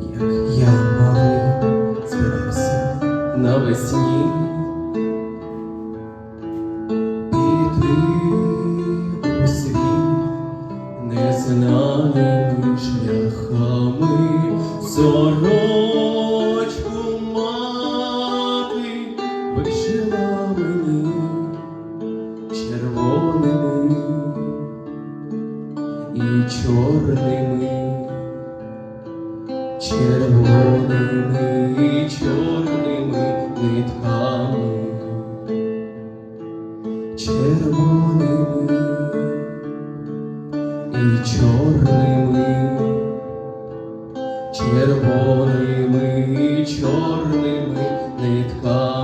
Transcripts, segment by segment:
як я малий збирався навесні. Піти у світ незнаними шляхами сорочку мати вишила червоними і чорними, червоними і чорними нитками, червоними і чорними, червоними і чорними нитками.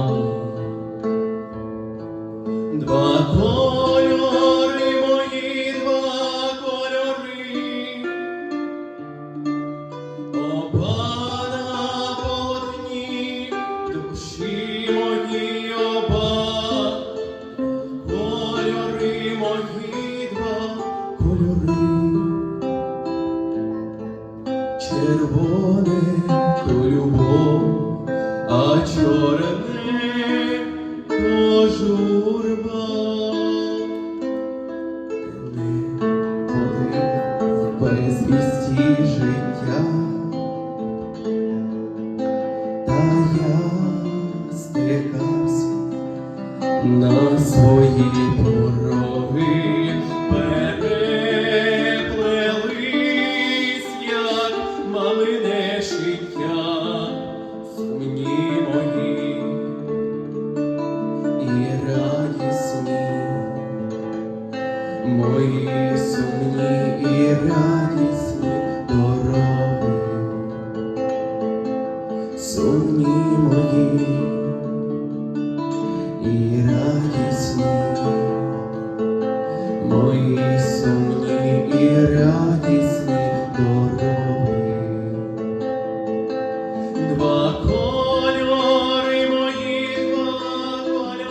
Оба на полотні, душі оба, кольори мої, два кольори, червоне то любов, а чорне я стикався на свої пороги, переплелись, малине життя, сумні мої і радісні, мої сумні і радісні мої сумні і радісні дороги. Два кольори мої, два кольори,